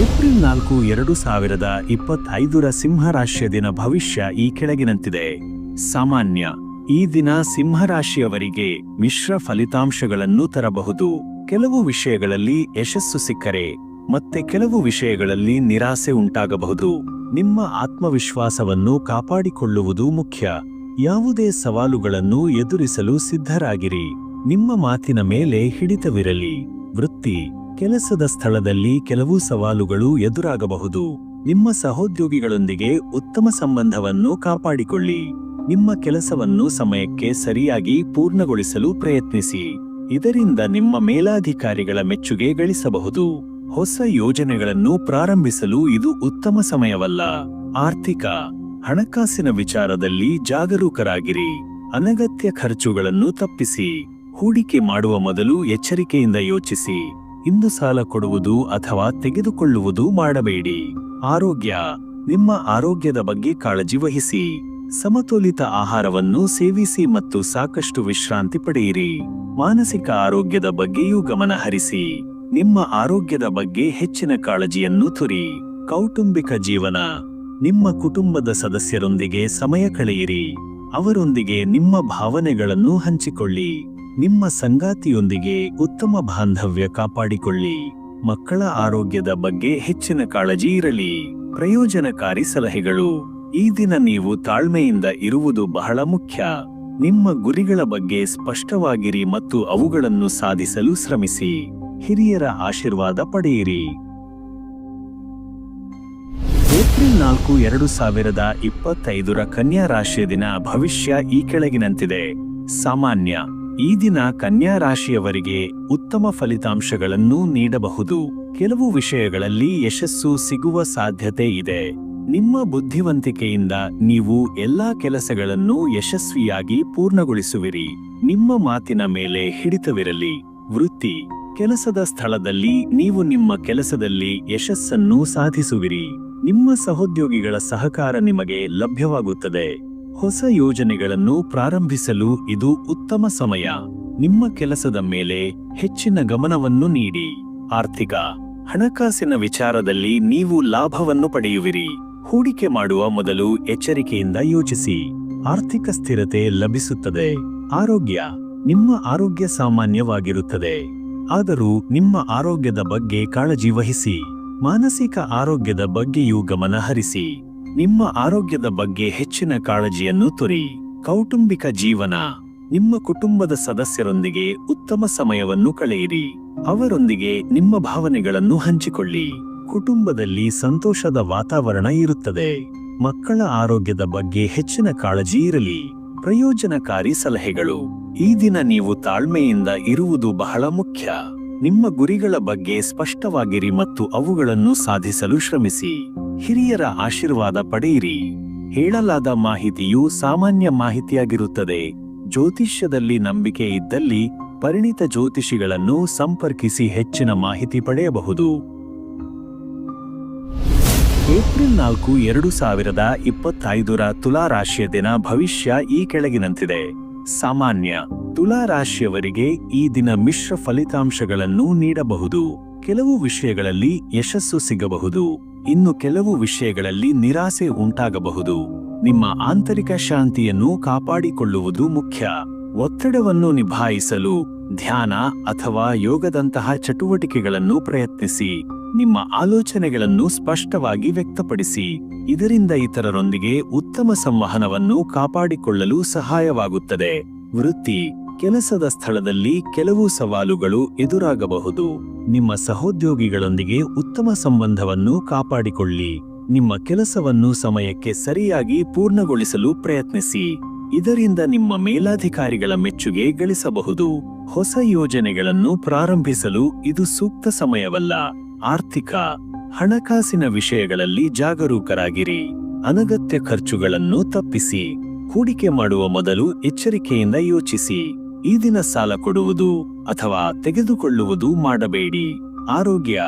ಏಪ್ರಿಲ್ ನಾಲ್ಕು, ಎರಡು ಸಾವಿರದ ಇಪ್ಪತ್ತೈದರ ಸಿಂಹರಾಶಿಯ ದಿನ ಭವಿಷ್ಯ ಈ ಕೆಳಗಿನಂತಿದೆ. ಸಾಮಾನ್ಯ, ಈ ದಿನ ಸಿಂಹರಾಶಿಯವರಿಗೆ ಮಿಶ್ರ ಫಲಿತಾಂಶಗಳನ್ನು ತರಬಹುದು. ಕೆಲವು ವಿಷಯಗಳಲ್ಲಿ ಯಶಸ್ಸು ಸಿಕ್ಕರೆ, ಮತ್ತೆ ಕೆಲವು ವಿಷಯಗಳಲ್ಲಿ ನಿರಾಸೆ ಉಂಟಾಗಬಹುದು. ನಿಮ್ಮ ಆತ್ಮವಿಶ್ವಾಸವನ್ನು ಕಾಪಾಡಿಕೊಳ್ಳುವುದು ಮುಖ್ಯ. ಯಾವುದೇ ಸವಾಲುಗಳನ್ನು ಎದುರಿಸಲು ಸಿದ್ಧರಾಗಿರಿ. ನಿಮ್ಮ ಮಾತಿನ ಮೇಲೆ ಹಿಡಿತವಿರಲಿ. ವೃತ್ತಿ ಕೆಲಸದ ಸ್ಥಳದಲ್ಲಿ ಕೆಲವು ಸವಾಲುಗಳು ಎದುರಾಗಬಹುದು. ನಿಮ್ಮ ಸಹೋದ್ಯೋಗಿಗಳೊಂದಿಗೆ ಉತ್ತಮ ಸಂಬಂಧವನ್ನು ಕಾಪಾಡಿಕೊಳ್ಳಿ. ನಿಮ್ಮ ಕೆಲಸವನ್ನು ಸಮಯಕ್ಕೆ ಸರಿಯಾಗಿ ಪೂರ್ಣಗೊಳಿಸಲು ಪ್ರಯತ್ನಿಸಿ. ಇದರಿಂದ ನಿಮ್ಮ ಮೇಲಾಧಿಕಾರಿಗಳ ಮೆಚ್ಚುಗೆ ಗಳಿಸಬಹುದು. ಹೊಸ ಯೋಜನೆಗಳನ್ನು ಪ್ರಾರಂಭಿಸಲು ಇದು ಉತ್ತಮ ಸಮಯವಲ್ಲ. ಆರ್ಥಿಕ, ಹಣಕಾಸಿನ ವಿಚಾರದಲ್ಲಿ ಜಾಗರೂಕರಾಗಿರಿ. ಅನಗತ್ಯ ಖರ್ಚುಗಳನ್ನು ತಪ್ಪಿಸಿ. ಹೂಡಿಕೆ ಮಾಡುವ ಮೊದಲು ಎಚ್ಚರಿಕೆಯಿಂದ ಯೋಚಿಸಿ. ಇಂದು ಸಾಲ ಕೊಡುವುದು ಅಥವಾ ತೆಗೆದುಕೊಳ್ಳುವುದು ಮಾಡಬೇಡಿ. ಆರೋಗ್ಯ, ನಿಮ್ಮ ಆರೋಗ್ಯದ ಬಗ್ಗೆ ಕಾಳಜಿ ವಹಿಸಿ. ಸಮತೋಲಿತ ಆಹಾರವನ್ನು ಸೇವಿಸಿ ಮತ್ತು ಸಾಕಷ್ಟು ವಿಶ್ರಾಂತಿ ಪಡೆಯಿರಿ. ಮಾನಸಿಕ ಆರೋಗ್ಯದ ಬಗ್ಗೆಯೂ ಗಮನ ಹರಿಸಿ. ನಿಮ್ಮ ಆರೋಗ್ಯದ ಬಗ್ಗೆ ಹೆಚ್ಚಿನ ಕಾಳಜಿಯನ್ನು ತುರಿ. ಕೌಟುಂಬಿಕ ಜೀವನ, ನಿಮ್ಮ ಕುಟುಂಬದ ಸದಸ್ಯರೊಂದಿಗೆ ಸಮಯ ಕಳೆಯಿರಿ. ಅವರೊಂದಿಗೆ ನಿಮ್ಮ ಭಾವನೆಗಳನ್ನು ಹಂಚಿಕೊಳ್ಳಿ. ನಿಮ್ಮ ಸಂಗಾತಿಯೊಂದಿಗೆ ಉತ್ತಮ ಬಾಂಧವ್ಯ ಕಾಪಾಡಿಕೊಳ್ಳಿ. ಮಕ್ಕಳ ಆರೋಗ್ಯದ ಬಗ್ಗೆ ಹೆಚ್ಚಿನ ಕಾಳಜಿ ಇರಲಿ. ಪ್ರಯೋಜನಕಾರಿ ಸಲಹೆಗಳು. ಈ ದಿನ ನೀವು ತಾಳ್ಮೆಯಿಂದ ಇರುವುದು ಬಹಳ ಮುಖ್ಯ. ನಿಮ್ಮ ಗುರಿಗಳ ಬಗ್ಗೆ ಸ್ಪಷ್ಟವಾಗಿರಿ ಮತ್ತು ಅವುಗಳನ್ನು ಸಾಧಿಸಲು ಶ್ರಮಿಸಿ. ಹಿರಿಯರ ಆಶೀರ್ವಾದ ಪಡೆಯಿರಿ. ಏಪ್ರಿಲ್ ನಾಲ್ಕು, ಎರಡು ಸಾವಿರದ ಇಪ್ಪತ್ತೈದರ ಕನ್ಯಾ ರಾಶಿಯ ದಿನ ಭವಿಷ್ಯ ಈ ಕೆಳಗಿನಂತಿದೆ. ಸಾಮಾನ್ಯ. ಈ ದಿನ ಕನ್ಯಾ ರಾಶಿಯವರಿಗೆ ಉತ್ತಮ ಫಲಿತಾಂಶಗಳನ್ನು ನೀಡಬಹುದು. ಕೆಲವು ವಿಷಯಗಳಲ್ಲಿ ಯಶಸ್ಸು ಸಿಗುವ ಸಾಧ್ಯತೆ ಇದೆ. ನಿಮ್ಮ ಬುದ್ಧಿವಂತಿಕೆಯಿಂದ ನೀವು ಎಲ್ಲಾ ಕೆಲಸಗಳನ್ನು ಯಶಸ್ವಿಯಾಗಿ ಪೂರ್ಣಗೊಳಿಸುವಿರಿ. ನಿಮ್ಮ ಮಾತಿನ ಮೇಲೆ ಹಿಡಿತವಿರಲಿ. ವೃತ್ತಿ, ಕೆಲಸದ ಸ್ಥಳದಲ್ಲಿ ನೀವು ನಿಮ್ಮ ಕೆಲಸದಲ್ಲಿ ಯಶಸ್ಸನ್ನು ಸಾಧಿಸುವಿರಿ. ನಿಮ್ಮ ಸಹೋದ್ಯೋಗಿಗಳ ಸಹಕಾರ ನಿಮಗೆ ಲಭ್ಯವಾಗುತ್ತದೆ. ಹೊಸ ಯೋಜನೆಗಳನ್ನು ಪ್ರಾರಂಭಿಸಲು ಇದು ಉತ್ತಮ ಸಮಯ. ನಿಮ್ಮ ಕೆಲಸದ ಮೇಲೆ ಹೆಚ್ಚಿನ ಗಮನವನ್ನು ನೀಡಿ. ಆರ್ಥಿಕ ಹಣಕಾಸಿನ ವಿಚಾರದಲ್ಲಿ ನೀವು ಲಾಭವನ್ನು ಪಡೆಯುವಿರಿ. ಹೂಡಿಕೆ ಮಾಡುವ ಮೊದಲು ಎಚ್ಚರಿಕೆಯಿಂದ ಯೋಚಿಸಿ. ಆರ್ಥಿಕ ಸ್ಥಿರತೆ ಲಭಿಸುತ್ತದೆ. ಆರೋಗ್ಯ ನಿಮ್ಮ ಆರೋಗ್ಯ ಸಾಮಾನ್ಯವಾಗಿರುತ್ತದೆ. ಆದರೂ ನಿಮ್ಮ ಆರೋಗ್ಯದ ಬಗ್ಗೆ ಕಾಳಜಿ ವಹಿಸಿ. ಮಾನಸಿಕ ಆರೋಗ್ಯದ ಬಗ್ಗೆಯೂ ಗಮನ ಹರಿಸಿ. ನಿಮ್ಮ ಆರೋಗ್ಯದ ಬಗ್ಗೆ ಹೆಚ್ಚಿನ ಕಾಳಜಿಯನ್ನು ತೊರಿ. ಕೌಟುಂಬಿಕ ಜೀವನ. ನಿಮ್ಮ ಕುಟುಂಬದ ಸದಸ್ಯರೊಂದಿಗೆ ಉತ್ತಮ ಸಮಯವನ್ನು ಕಳೆಯಿರಿ. ಅವರೊಂದಿಗೆ ನಿಮ್ಮ ಭಾವನೆಗಳನ್ನು ಹಂಚಿಕೊಳ್ಳಿ. ಕುಟುಂಬದಲ್ಲಿ ಸಂತೋಷದ ವಾತಾವರಣ ಇರುತ್ತದೆ. ಮಕ್ಕಳ ಆರೋಗ್ಯದ ಬಗ್ಗೆ ಹೆಚ್ಚಿನ ಕಾಳಜಿ ಇರಲಿ. ಪ್ರಯೋಜನಕಾರಿ ಸಲಹೆಗಳು. ಈ ದಿನ ನೀವು ತಾಳ್ಮೆಯಿಂದ ಇರುವುದು ಬಹಳ ಮುಖ್ಯ. ನಿಮ್ಮ ಗುರಿಗಳ ಬಗ್ಗೆ ಸ್ಪಷ್ಟವಾಗಿರಿ ಮತ್ತು ಅವುಗಳನ್ನು ಸಾಧಿಸಲು ಶ್ರಮಿಸಿ. ಹಿರಿಯರ ಆಶೀರ್ವಾದ ಪಡೆಯಿರಿ. ಹೇಳಲಾದ ಮಾಹಿತಿಯು ಸಾಮಾನ್ಯ ಮಾಹಿತಿಯಾಗಿರುತ್ತದೆ. ಜ್ಯೋತಿಷ್ಯದಲ್ಲಿ ನಂಬಿಕೆ ಇದ್ದಲ್ಲಿ ಪರಿಣಿತ ಜ್ಯೋತಿಷಿಗಳನ್ನು ಸಂಪರ್ಕಿಸಿ ಹೆಚ್ಚಿನ ಮಾಹಿತಿ ಪಡೆಯಬಹುದು. ಏಪ್ರಿಲ್ ನಾಲ್ಕು, ಎರಡು ಸಾವಿರದ ಇಪ್ಪತ್ತೈದರ ತುಲಾರಾಶಿಯ ದಿನ ಭವಿಷ್ಯ ಈ ಕೆಳಗಿನಂತಿದೆ. ಸಾಮಾನ್ಯ, ತುಲಾ ರಾಶಿಯವರಿಗೆ ಈ ದಿನ ಮಿಶ್ರ ಫಲಿತಾಂಶಗಳನ್ನು ನೀಡಬಹುದು. ಕೆಲವು ವಿಷಯಗಳಲ್ಲಿ ಯಶಸ್ಸು ಸಿಗಬಹುದು, ಇನ್ನು ಕೆಲವು ವಿಷಯಗಳಲ್ಲಿ ನಿರಾಸೆ ಉಂಟಾಗಬಹುದು. ನಿಮ್ಮ ಆಂತರಿಕ ಶಾಂತಿಯನ್ನು ಕಾಪಾಡಿಕೊಳ್ಳುವುದು ಮುಖ್ಯ. ಒತ್ತಡವನ್ನು ನಿಭಾಯಿಸಲು, ಧ್ಯಾನ ಅಥವಾ ಯೋಗದಂತಹ ಚಟುವಟಿಕೆಗಳನ್ನು ಪ್ರಯತ್ನಿಸಿ. ನಿಮ್ಮ ಆಲೋಚನೆಗಳನ್ನು ಸ್ಪಷ್ಟವಾಗಿ ವ್ಯಕ್ತಪಡಿಸಿ. ಇದರಿಂದ ಇತರರೊಂದಿಗೆ ಉತ್ತಮ ಸಂವಹನವನ್ನು ಕಾಪಾಡಿಕೊಳ್ಳಲು ಸಹಾಯವಾಗುತ್ತದೆ. ವೃತ್ತಿ, ಕೆಲಸದ ಸ್ಥಳದಲ್ಲಿ ಕೆಲವು ಸವಾಲುಗಳು ಎದುರಾಗಬಹುದು. ನಿಮ್ಮ ಸಹೋದ್ಯೋಗಿಗಳೊಂದಿಗೆ ಉತ್ತಮ ಸಂಬಂಧವನ್ನು ಕಾಪಾಡಿಕೊಳ್ಳಿ. ನಿಮ್ಮ ಕೆಲಸವನ್ನು ಸಮಯಕ್ಕೆ ಸರಿಯಾಗಿ ಪೂರ್ಣಗೊಳಿಸಲು ಪ್ರಯತ್ನಿಸಿ. ಇದರಿಂದ ನಿಮ್ಮ ಮೇಲಾಧಿಕಾರಿಗಳ ಮೆಚ್ಚುಗೆ ಗಳಿಸಬಹುದು. ಹೊಸ ಯೋಜನೆಗಳನ್ನು ಪ್ರಾರಂಭಿಸಲು ಇದು ಸೂಕ್ತ ಸಮಯವಲ್ಲ. ಆರ್ಥಿಕ, ಹಣಕಾಸಿನ ವಿಷಯಗಳಲ್ಲಿ ಜಾಗರೂಕರಾಗಿರಿ. ಅನಗತ್ಯ ಖರ್ಚುಗಳನ್ನು ತಪ್ಪಿಸಿ. ಹೂಡಿಕೆ ಮಾಡುವ ಮೊದಲು ಎಚ್ಚರಿಕೆಯಿಂದ ಯೋಚಿಸಿ. ಈ ದಿನ ಸಾಲ ಕೊಡುವುದು ಅಥವಾ ತೆಗೆದುಕೊಳ್ಳುವುದು ಮಾಡಬೇಡಿ. ಆರೋಗ್ಯ,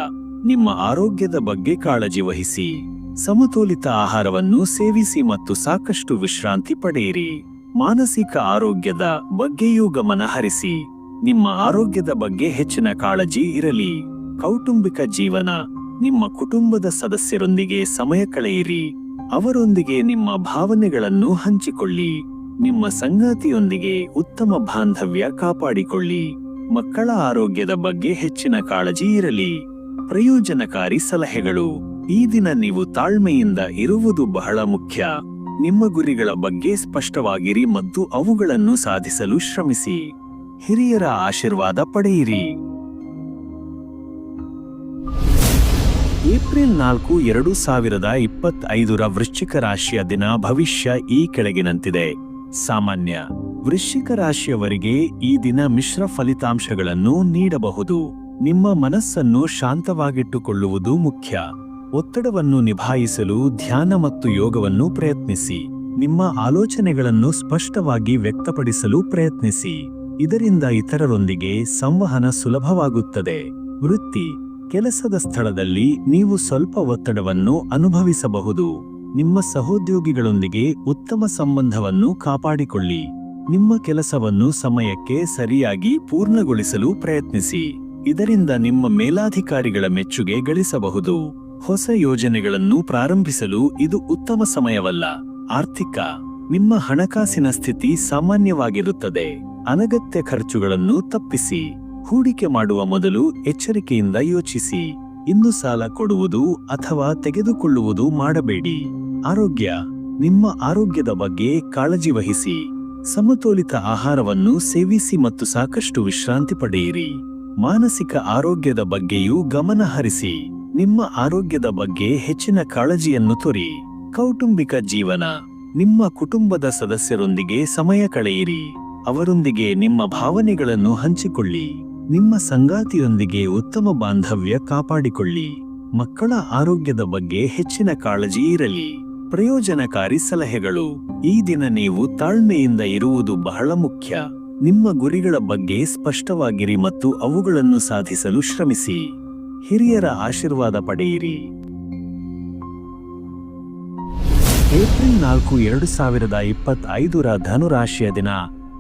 ನಿಮ್ಮ ಆರೋಗ್ಯದ ಬಗ್ಗೆ ಕಾಳಜಿ ವಹಿಸಿ. ಸಮತೋಲಿತ ಆಹಾರವನ್ನು ಸೇವಿಸಿ ಮತ್ತು ಸಾಕಷ್ಟು ವಿಶ್ರಾಂತಿ ಪಡೆಯಿರಿ. ಮಾನಸಿಕ ಆರೋಗ್ಯದ ಬಗ್ಗೆಯೂ ಗಮನ ಹರಿಸಿ. ನಿಮ್ಮ ಆರೋಗ್ಯದ ಬಗ್ಗೆ ಹೆಚ್ಚಿನ ಕಾಳಜಿ ಇರಲಿ. ಕೌಟುಂಬಿಕ ಜೀವನ, ನಿಮ್ಮ ಕುಟುಂಬದ ಸದಸ್ಯರೊಂದಿಗೆ ಸಮಯ ಕಳೆಯಿರಿ. ಅವರೊಂದಿಗೆ ನಿಮ್ಮ ಭಾವನೆಗಳನ್ನು ಹಂಚಿಕೊಳ್ಳಿ. ನಿಮ್ಮ ಸಂಗಾತಿಯೊಂದಿಗೆ ಉತ್ತಮ ಬಾಂಧವ್ಯ ಕಾಪಾಡಿಕೊಳ್ಳಿ. ಮಕ್ಕಳ ಆರೋಗ್ಯದ ಬಗ್ಗೆ ಹೆಚ್ಚಿನ ಕಾಳಜಿ ಇರಲಿ. ಪ್ರಯೋಜನಕಾರಿ ಸಲಹೆಗಳು. ಈ ದಿನ ನೀವು ತಾಳ್ಮೆಯಿಂದ ಇರುವುದು ಬಹಳ ಮುಖ್ಯ. ನಿಮ್ಮ ಗುರಿಗಳ ಬಗ್ಗೆ ಸ್ಪಷ್ಟವಾಗಿರಿ ಮತ್ತು ಅವುಗಳನ್ನು ಸಾಧಿಸಲು ಶ್ರಮಿಸಿ. ಹಿರಿಯರ ಆಶೀರ್ವಾದ ಪಡೆಯಿರಿ. ಏಪ್ರಿಲ್ ನಾಲ್ಕು, ಎರಡು ಸಾವಿರದ ಇಪ್ಪತ್ತೈದರ ವೃಶ್ಚಿಕ ರಾಶಿಯ ದಿನ ಭವಿಷ್ಯ ಈ ಕೆಳಗಿನಂತಿದೆ. ಸಾಮಾನ್ಯ ವೃಶ್ಚಿಕ ರಾಶಿಯವರಿಗೆ ಈ ದಿನ ಮಿಶ್ರ ಫಲಿತಾಂಶಗಳನ್ನು ನೀಡಬಹುದು. ನಿಮ್ಮ ಮನಸ್ಸನ್ನು ಶಾಂತವಾಗಿಟ್ಟುಕೊಳ್ಳುವುದು ಮುಖ್ಯ. ಒತ್ತಡವನ್ನು ನಿಭಾಯಿಸಲು ಧ್ಯಾನ ಮತ್ತು ಯೋಗವನ್ನು ಪ್ರಯತ್ನಿಸಿ. ನಿಮ್ಮ ಆಲೋಚನೆಗಳನ್ನು ಸ್ಪಷ್ಟವಾಗಿ ವ್ಯಕ್ತಪಡಿಸಲು ಪ್ರಯತ್ನಿಸಿ. ಇದರಿಂದ ಇತರರೊಂದಿಗೆ ಸಂವಹನ ಸುಲಭವಾಗುತ್ತದೆ. ವೃತ್ತಿ, ಕೆಲಸದ ಸ್ಥಳದಲ್ಲಿ ನೀವು ಸ್ವಲ್ಪ ಒತ್ತಡವನ್ನು ಅನುಭವಿಸಬಹುದು. ನಿಮ್ಮ ಸಹೋದ್ಯೋಗಿಗಳೊಂದಿಗೆ ಉತ್ತಮ ಸಂಬಂಧವನ್ನು ಕಾಪಾಡಿಕೊಳ್ಳಿ. ನಿಮ್ಮ ಕೆಲಸವನ್ನು ಸಮಯಕ್ಕೆ ಸರಿಯಾಗಿ ಪೂರ್ಣಗೊಳಿಸಲು ಪ್ರಯತ್ನಿಸಿ. ಇದರಿಂದ ನಿಮ್ಮ ಮೇಲಾಧಿಕಾರಿಗಳ ಮೆಚ್ಚುಗೆ ಗಳಿಸಬಹುದು. ಹೊಸ ಯೋಜನೆಗಳನ್ನು ಪ್ರಾರಂಭಿಸಲು ಇದು ಉತ್ತಮ ಸಮಯವಲ್ಲ. ಆರ್ಥಿಕ, ನಿಮ್ಮ ಹಣಕಾಸಿನ ಸ್ಥಿತಿ ಸಾಮಾನ್ಯವಾಗಿರುತ್ತದೆ. ಅನಗತ್ಯ ಖರ್ಚುಗಳನ್ನು ತಪ್ಪಿಸಿ. ಹೂಡಿಕೆ ಮಾಡುವ ಮೊದಲು ಎಚ್ಚರಿಕೆಯಿಂದ ಯೋಚಿಸಿ. ಇನ್ನು ಸಾಲ ಕೊಡುವುದು ಅಥವಾ ತೆಗೆದುಕೊಳ್ಳುವುದು ಮಾಡಬೇಡಿ. ಆರೋಗ್ಯ. ನಿಮ್ಮ ಆರೋಗ್ಯದ ಬಗ್ಗೆ ಕಾಳಜಿ ವಹಿಸಿ. ಸಮತೋಲಿತ ಆಹಾರವನ್ನು ಸೇವಿಸಿ ಮತ್ತು ಸಾಕಷ್ಟು ವಿಶ್ರಾಂತಿ ಪಡೆಯಿರಿ. ಮಾನಸಿಕ ಆರೋಗ್ಯದ ಬಗ್ಗೆಯೂ ಗಮನ ಹರಿಸಿ. ನಿಮ್ಮ ಆರೋಗ್ಯದ ಬಗ್ಗೆ ಹೆಚ್ಚಿನ ಕಾಳಜಿಯನ್ನು ತೊರಿ. ಕೌಟುಂಬಿಕ ಜೀವನ. ನಿಮ್ಮ ಕುಟುಂಬದ ಸದಸ್ಯರೊಂದಿಗೆ ಸಮಯ ಕಳೆಯಿರಿ. ಅವರೊಂದಿಗೆ ನಿಮ್ಮ ಭಾವನೆಗಳನ್ನು ಹಂಚಿಕೊಳ್ಳಿ. ನಿಮ್ಮ ಸಂಗಾತಿಯೊಂದಿಗೆ ಉತ್ತಮ ಬಾಂಧವ್ಯ ಕಾಪಾಡಿಕೊಳ್ಳಿ. ಮಕ್ಕಳ ಆರೋಗ್ಯದ ಬಗ್ಗೆ ಹೆಚ್ಚಿನ ಕಾಳಜಿ ಇರಲಿ. ಪ್ರಯೋಜನಕಾರಿ ಸಲಹೆಗಳು. ಈ ದಿನ ನೀವು ತಾಳ್ಮೆಯಿಂದ ಇರುವುದು ಬಹಳ ಮುಖ್ಯ. ನಿಮ್ಮ ಗುರಿಗಳ ಬಗ್ಗೆ ಸ್ಪಷ್ಟವಾಗಿರಿ ಮತ್ತು ಅವುಗಳನ್ನು ಸಾಧಿಸಲು ಶ್ರಮಿಸಿ. ಹಿರಿಯರ ಆಶೀರ್ವಾದ ಪಡೆಯಿರಿ. ಏಪ್ರಿಲ್ ನಾಲ್ಕು, ಎರಡು ಸಾವಿರದ ಇಪ್ಪತ್ತೈದರ ಧನುರಾಶಿಯ ದಿನ.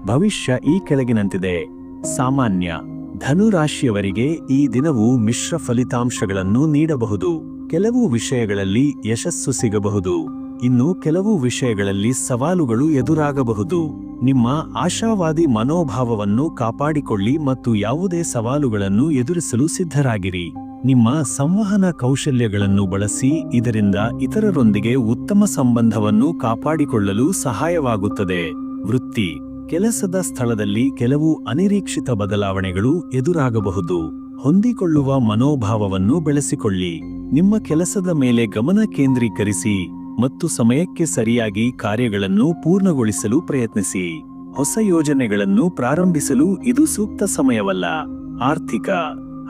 ಭವಿಷ್ಯ ಈ ಕೆಳಗಿನಂತಿದೆ. ಸಾಮಾನ್ಯ, ಧನುರಾಶಿಯವರಿಗೆ ಈ ದಿನವು ಮಿಶ್ರ ಫಲಿತಾಂಶಗಳನ್ನು ನೀಡಬಹುದು. ಕೆಲವು ವಿಷಯಗಳಲ್ಲಿ ಯಶಸ್ಸು ಸಿಗಬಹುದು. ಇನ್ನು ಕೆಲವು ವಿಷಯಗಳಲ್ಲಿ ಸವಾಲುಗಳು ಎದುರಾಗಬಹುದು. ನಿಮ್ಮ ಆಶಾವಾದಿ ಮನೋಭಾವವನ್ನು ಕಾಪಾಡಿಕೊಳ್ಳಿ ಮತ್ತು ಯಾವುದೇ ಸವಾಲುಗಳನ್ನು ಎದುರಿಸಲು ಸಿದ್ಧರಾಗಿರಿ. ನಿಮ್ಮ ಸಂವಹನ ಕೌಶಲ್ಯಗಳನ್ನು ಬಳಸಿ, ಇದರಿಂದ ಇತರರೊಂದಿಗೆ ಉತ್ತಮ ಸಂಬಂಧವನ್ನು ಕಾಪಾಡಿಕೊಳ್ಳಲು ಸಹಾಯವಾಗುತ್ತದೆ. ವೃತ್ತಿ. ಕೆಲಸದ ಸ್ಥಳದಲ್ಲಿ ಕೆಲವು ಅನಿರೀಕ್ಷಿತ ಬದಲಾವಣೆಗಳು ಎದುರಾಗಬಹುದು. ಹೊಂದಿಕೊಳ್ಳುವ ಮನೋಭಾವವನ್ನು ಬೆಳೆಸಿಕೊಳ್ಳಿ. ನಿಮ್ಮ ಕೆಲಸದ ಮೇಲೆ ಗಮನ ಕೇಂದ್ರೀಕರಿಸಿ. ಮತ್ತು ಸಮಯಕ್ಕೆ ಸರಿಯಾಗಿ ಕಾರ್ಯಗಳನ್ನು ಪೂರ್ಣಗೊಳಿಸಲು ಪ್ರಯತ್ನಿಸಿ. ಹೊಸ ಯೋಜನೆಗಳನ್ನು ಪ್ರಾರಂಭಿಸಲು ಇದು ಸೂಕ್ತ ಸಮಯವಲ್ಲ. ಆರ್ಥಿಕ,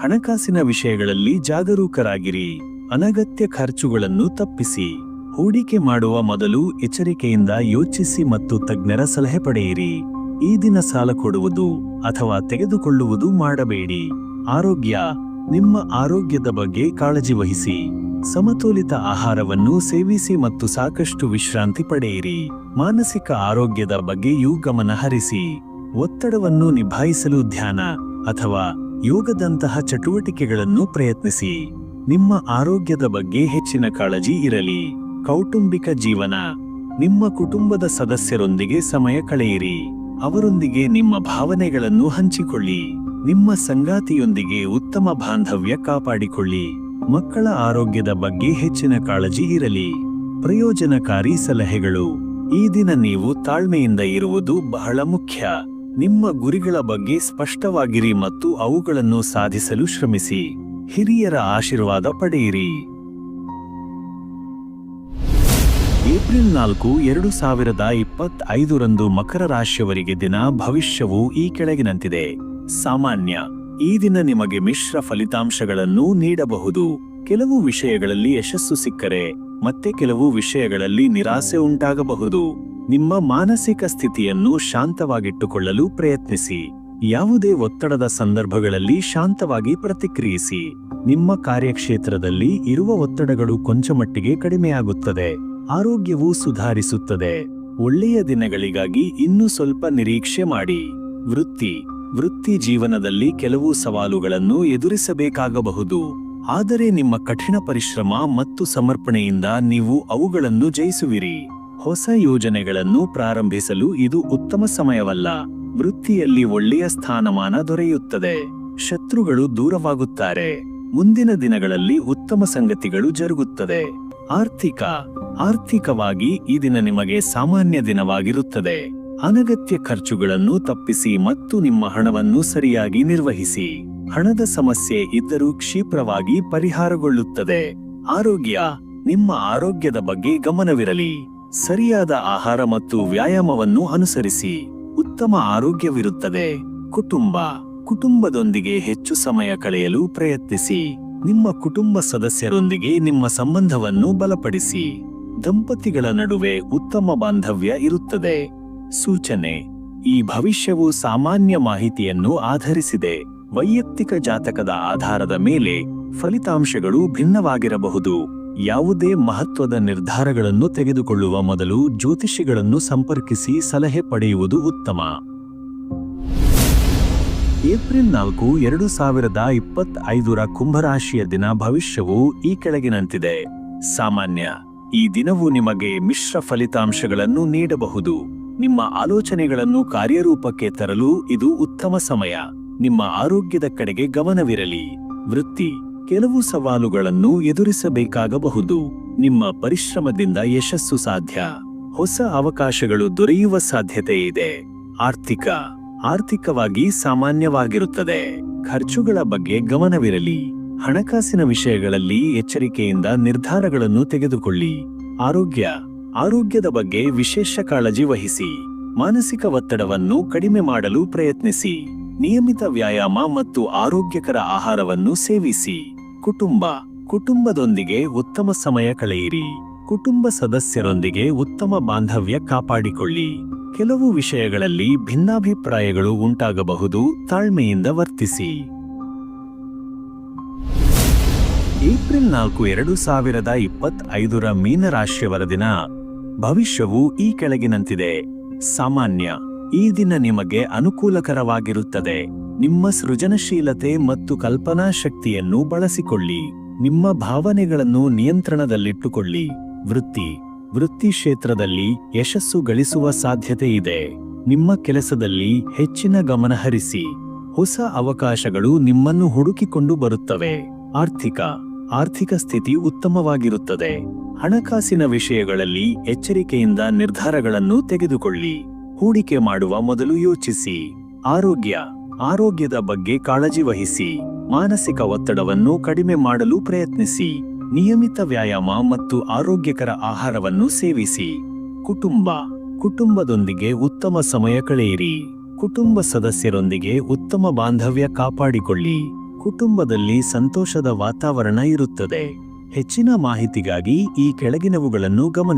ಹಣಕಾಸಿನ ವಿಷಯಗಳಲ್ಲಿ ಜಾಗರೂಕರಾಗಿರಿ. ಅನಗತ್ಯ ಖರ್ಚುಗಳನ್ನು ತಪ್ಪಿಸಿ. ಹೂಡಿಕೆ ಮಾಡುವ ಮೊದಲು ಎಚ್ಚರಿಕೆಯಿಂದ ಯೋಚಿಸಿ ಮತ್ತು ತಜ್ಞರ ಸಲಹೆ ಪಡೆಯಿರಿ. ಈ ದಿನ ಸಾಲ ಕೊಡುವುದು ಅಥವಾ ತೆಗೆದುಕೊಳ್ಳುವುದು ಮಾಡಬೇಡಿ. ಆರೋಗ್ಯ ನಿಮ್ಮ ಆರೋಗ್ಯದ ಬಗ್ಗೆ ಕಾಳಜಿ ವಹಿಸಿ. ಸಮತೋಲಿತ ಆಹಾರವನ್ನು ಸೇವಿಸಿ ಮತ್ತು ಸಾಕಷ್ಟು ವಿಶ್ರಾಂತಿ ಪಡೆಯಿರಿ. ಮಾನಸಿಕ ಆರೋಗ್ಯದ ಬಗ್ಗೆಯೂ ಗಮನ ಹರಿಸಿ. ಒತ್ತಡವನ್ನು ನಿಭಾಯಿಸಲು ಧ್ಯಾನ ಅಥವಾ ಯೋಗದಂತಹ ಚಟುವಟಿಕೆಗಳನ್ನು ಪ್ರಯತ್ನಿಸಿ. ನಿಮ್ಮ ಆರೋಗ್ಯದ ಬಗ್ಗೆ ಹೆಚ್ಚಿನ ಕಾಳಜಿ ಇರಲಿ. ಕೌಟುಂಬಿಕ ಜೀವನ. ನಿಮ್ಮ ಕುಟುಂಬದ ಸದಸ್ಯರೊಂದಿಗೆ ಸಮಯ ಕಳೆಯಿರಿ. ಅವರೊಂದಿಗೆ ನಿಮ್ಮ ಭಾವನೆಗಳನ್ನು ಹಂಚಿಕೊಳ್ಳಿ. ನಿಮ್ಮ ಸಂಗಾತಿಯೊಂದಿಗೆ ಉತ್ತಮ ಬಾಂಧವ್ಯ ಕಾಪಾಡಿಕೊಳ್ಳಿ. ಮಕ್ಕಳ ಆರೋಗ್ಯದ ಬಗ್ಗೆ ಹೆಚ್ಚಿನ ಕಾಳಜಿ ಇರಲಿ. ಪ್ರಯೋಜನಕಾರಿ ಸಲಹೆಗಳು. ಈ ದಿನ ನೀವು ತಾಳ್ಮೆಯಿಂದ ಇರುವುದು ಬಹಳ ಮುಖ್ಯ. ನಿಮ್ಮ ಗುರಿಗಳ ಬಗ್ಗೆ ಸ್ಪಷ್ಟವಾಗಿರಿ ಮತ್ತು ಅವುಗಳನ್ನು ಸಾಧಿಸಲು ಶ್ರಮಿಸಿ. ಹಿರಿಯರ ಆಶೀರ್ವಾದ ಪಡೆಯಿರಿ. ಏಪ್ರಿಲ್ ನಾಲ್ಕು, ಎರಡು ಸಾವಿರದ ಇಪ್ಪತ್ತೈದರಂದು ಮಕರ ರಾಶಿಯವರಿಗೆ ದಿನ ಭವಿಷ್ಯವು ಈ ಕೆಳಗಿನಂತಿದೆ. ಸಾಮಾನ್ಯ. ಈ ದಿನ ನಿಮಗೆ ಮಿಶ್ರ ಫಲಿತಾಂಶಗಳನ್ನು ನೀಡಬಹುದು. ಕೆಲವು ವಿಷಯಗಳಲ್ಲಿ ಯಶಸ್ಸು ಸಿಕ್ಕರೆ, ಮತ್ತೆ ಕೆಲವು ವಿಷಯಗಳಲ್ಲಿ ನಿರಾಸೆ ಉಂಟಾಗಬಹುದು. ನಿಮ್ಮ ಮಾನಸಿಕ ಸ್ಥಿತಿಯನ್ನು ಶಾಂತವಾಗಿಟ್ಟುಕೊಳ್ಳಲು ಪ್ರಯತ್ನಿಸಿ. ಯಾವುದೇ ಒತ್ತಡದ ಸಂದರ್ಭಗಳಲ್ಲಿ ಶಾಂತವಾಗಿ ಪ್ರತಿಕ್ರಿಯಿಸಿ. ನಿಮ್ಮ ಕಾರ್ಯಕ್ಷೇತ್ರದಲ್ಲಿ ಇರುವ ಒತ್ತಡಗಳು ಕೊಂಚ ಮಟ್ಟಿಗೆ ಕಡಿಮೆಯಾಗುತ್ತದೆ. ಆರೋಗ್ಯವು ಸುಧಾರಿಸುತ್ತದೆ. ಒಳ್ಳೆಯ ದಿನಗಳಿಗಾಗಿ ಇನ್ನೂ ಸ್ವಲ್ಪ ನಿರೀಕ್ಷೆ ಮಾಡಿ. ವೃತ್ತಿ. ವೃತ್ತಿ ಜೀವನದಲ್ಲಿ ಕೆಲವು ಸವಾಲುಗಳನ್ನು ಎದುರಿಸಬೇಕಾಗಬಹುದು. ಆದರೆ ನಿಮ್ಮ ಕಠಿಣ ಪರಿಶ್ರಮ ಮತ್ತು ಸಮರ್ಪಣೆಯಿಂದ ನೀವು ಅವುಗಳನ್ನು ಜಯಿಸುವಿರಿ. ಹೊಸ ಯೋಜನೆಗಳನ್ನು ಪ್ರಾರಂಭಿಸಲು ಇದು ಉತ್ತಮ ಸಮಯವಲ್ಲ. ವೃತ್ತಿಯಲ್ಲಿ ಒಳ್ಳೆಯ ಸ್ಥಾನಮಾನ ದೊರೆಯುತ್ತದೆ. ಶತ್ರುಗಳು ದೂರವಾಗುತ್ತಾರೆ. ಮುಂದಿನ ದಿನಗಳಲ್ಲಿ ಉತ್ತಮ ಸಂಗತಿಗಳು ಜರುಗುತ್ತದೆ. ಆರ್ಥಿಕ, ಆರ್ಥಿಕವಾಗಿ ಈ ದಿನ ನಿಮಗೆ ಸಾಮಾನ್ಯ ದಿನವಾಗಿರುತ್ತದೆ. ಅನಗತ್ಯ ಖರ್ಚುಗಳನ್ನು ತಪ್ಪಿಸಿ ಮತ್ತು ನಿಮ್ಮ ಹಣವನ್ನು ಸರಿಯಾಗಿ ನಿರ್ವಹಿಸಿ. ಹಣದ ಸಮಸ್ಯೆ ಇದ್ದರೂ ಕ್ಷಿಪ್ರವಾಗಿ ಪರಿಹಾರಗೊಳ್ಳುತ್ತದೆ. ಆರೋಗ್ಯ, ನಿಮ್ಮ ಆರೋಗ್ಯದ ಬಗ್ಗೆ ಗಮನವಿರಲಿ. ಸರಿಯಾದ ಆಹಾರ ಮತ್ತು ವ್ಯಾಯಾಮವನ್ನು ಅನುಸರಿಸಿ. ಉತ್ತಮ ಆರೋಗ್ಯವಿರುತ್ತದೆ. ಕುಟುಂಬ, ಕುಟುಂಬದೊಂದಿಗೆ ಹೆಚ್ಚು ಸಮಯ ಕಳೆಯಲು ಪ್ರಯತ್ನಿಸಿ. ನಿಮ್ಮ ಕುಟುಂಬ ಸದಸ್ಯರೊಂದಿಗೆ ನಿಮ್ಮ ಸಂಬಂಧವನ್ನು ಬಲಪಡಿಸಿ. ದಂಪತಿಗಳ ನಡುವೆ ಉತ್ತಮ ಬಾಂಧವ್ಯ ಇರುತ್ತದೆ. ಸೂಚನೆ. ಈ ಭವಿಷ್ಯವು ಸಾಮಾನ್ಯ ಮಾಹಿತಿಯನ್ನು ಆಧರಿಸಿದೆ. ವೈಯಕ್ತಿಕ ಜಾತಕದ ಆಧಾರದ ಮೇಲೆ ಫಲಿತಾಂಶಗಳು ಭಿನ್ನವಾಗಿರಬಹುದು. ಯಾವುದೇ ಮಹತ್ವದ ನಿರ್ಧಾರಗಳನ್ನು ತೆಗೆದುಕೊಳ್ಳುವ ಮೊದಲು ಜ್ಯೋತಿಷಿಗಳನ್ನು ಸಂಪರ್ಕಿಸಿ ಸಲಹೆ ಪಡೆಯುವುದು ಉತ್ತಮ. ಏಪ್ರಿಲ್ ನಾಲ್ಕು, ಎರಡು ಸಾವಿರದ ಇಪ್ಪತ್ತೈದರ ಕುಂಭರಾಶಿಯ ದಿನ ಭವಿಷ್ಯವು ಈ ಕೆಳಗಿನಂತಿದೆ. ಸಾಮಾನ್ಯ, ಈ ದಿನವು ನಿಮಗೆ ಮಿಶ್ರ ಫಲಿತಾಂಶಗಳನ್ನು ನೀಡಬಹುದು. ನಿಮ್ಮ ಆಲೋಚನೆಗಳನ್ನು ಕಾರ್ಯರೂಪಕ್ಕೆ ತರಲು ಇದು ಉತ್ತಮ ಸಮಯ. ನಿಮ್ಮ ಆರೋಗ್ಯದ ಕಡೆಗೆ ಗಮನವಿರಲಿ. ವೃತ್ತಿ, ಕೆಲವು ಸವಾಲುಗಳನ್ನು ಎದುರಿಸಬೇಕಾಗಬಹುದು. ನಿಮ್ಮ ಪರಿಶ್ರಮದಿಂದ ಯಶಸ್ಸು ಸಾಧ್ಯ. ಹೊಸ ಅವಕಾಶಗಳು ದೊರೆಯುವ ಸಾಧ್ಯತೆ ಇದೆ. ಆರ್ಥಿಕ, ಆರ್ಥಿಕವಾಗಿ ಸಾಮಾನ್ಯವಾಗಿರುತ್ತದೆ. ಖರ್ಚುಗಳ ಬಗ್ಗೆ ಗಮನವಿರಲಿ. ಹಣಕಾಸಿನ ವಿಷಯಗಳಲ್ಲಿ ಎಚ್ಚರಿಕೆಯಿಂದ ನಿರ್ಧಾರಗಳನ್ನು ತೆಗೆದುಕೊಳ್ಳಿ. ಆರೋಗ್ಯ ಆರೋಗ್ಯದ ಬಗ್ಗೆ ವಿಶೇಷ ಕಾಳಜಿ ವಹಿಸಿ. ಮಾನಸಿಕ ಒತ್ತಡವನ್ನು ಕಡಿಮೆ ಮಾಡಲು ಪ್ರಯತ್ನಿಸಿ. ನಿಯಮಿತ ವ್ಯಾಯಾಮ ಮತ್ತು ಆರೋಗ್ಯಕರ ಆಹಾರವನ್ನು ಸೇವಿಸಿ. ಕುಟುಂಬ, ಕುಟುಂಬದೊಂದಿಗೆ ಉತ್ತಮ ಸಮಯ ಕಳೆಯಿರಿ. ಕುಟುಂಬ ಸದಸ್ಯರೊಂದಿಗೆ ಉತ್ತಮ ಬಾಂಧವ್ಯ ಕಾಪಾಡಿಕೊಳ್ಳಿ. ಕೆಲವು ವಿಷಯಗಳಲ್ಲಿ ಭಿನ್ನಾಭಿಪ್ರಾಯಗಳು ಉಂಟಾಗಬಹುದು, ತಾಳ್ಮೆಯಿಂದ ವರ್ತಿಸಿ. ಏಪ್ರಿಲ್ ನಾಲ್ಕು, ಎರಡು ಸಾವಿರದ ಇಪ್ಪತ್ತೈದರ ಮೀನರಾಶಿಯವರ ದಿನ. ಭವಿಷ್ಯವು ಈ ಕೆಳಗಿನಂತಿದೆ. ಸಾಮಾನ್ಯ, ಈ ದಿನ ನಿಮಗೆ ಅನುಕೂಲಕರವಾಗಿರುತ್ತದೆ. ನಿಮ್ಮ ಸೃಜನಶೀಲತೆ ಮತ್ತು ಕಲ್ಪನಾ ಶಕ್ತಿಯನ್ನು ಬಳಸಿಕೊಳ್ಳಿ. ನಿಮ್ಮ ಭಾವನೆಗಳನ್ನು ನಿಯಂತ್ರಣದಲ್ಲಿಟ್ಟುಕೊಳ್ಳಿ. ವೃತ್ತಿ ವೃತ್ತಿ ಕ್ಷೇತ್ರದಲ್ಲಿ ಯಶಸ್ಸು ಗಳಿಸುವ ಸಾಧ್ಯತೆ ಇದೆ. ನಿಮ್ಮ ಕೆಲಸದಲ್ಲಿ ಹೆಚ್ಚಿನ ಗಮನಹರಿಸಿ ಹೊಸ ಅವಕಾಶಗಳು ನಿಮ್ಮನ್ನು ಹುಡುಕಿಕೊಂಡು ಬರುತ್ತವೆ. ಆರ್ಥಿಕ ಆರ್ಥಿಕ ಸ್ಥಿತಿ ಉತ್ತಮವಾಗಿರುತ್ತದೆ. ಹಣಕಾಸಿನ ವಿಷಯಗಳಲ್ಲಿ ಎಚ್ಚರಿಕೆಯಿಂದ ನಿರ್ಧಾರಗಳನ್ನು ತೆಗೆದುಕೊಳ್ಳಿ. ಹೂಡಿಕೆ ಮಾಡುವ ಮೊದಲು ಯೋಚಿಸಿ. ಆರೋಗ್ಯ, ಆರೋಗ್ಯದ ಬಗ್ಗೆ ಕಾಳಜಿ ವಹಿಸಿ. ಮಾನಸಿಕ ಒತ್ತಡವನ್ನು ಕಡಿಮೆ ಮಾಡಲು ಪ್ರಯತ್ನಿಸಿ. ನಿಯಮಿತ ವ್ಯಾಯಾಮ ಮತ್ತು ಆರೋಗ್ಯಕರ ಆಹಾರವನ್ನು ಸೇವಿಸಿ. ಕುಟುಂಬ, ಕುಟುಂಬದೊಂದಿಗೆ ಉತ್ತಮ ಸಮಯ ಕಳೆಯಿರಿ. ಕುಟುಂಬ ಸದಸ್ಯರೊಂದಿಗೆ ಉತ್ತಮ ಬಾಂಧವ್ಯ ಕಾಪಾಡಿಕೊಳ್ಳಿ. ಕುಟುಂಬದಲ್ಲಿ ಸಂತೋಷದ ವಾತಾವರಣ ಇರುತ್ತದೆ. ಹೆಚ್ಚಿನ ಮಾಹಿತಿಗಾಗಿ ಈ ಕೆಳಗಿನವುಗಳನ್ನು ಗಮನಿಸಿ.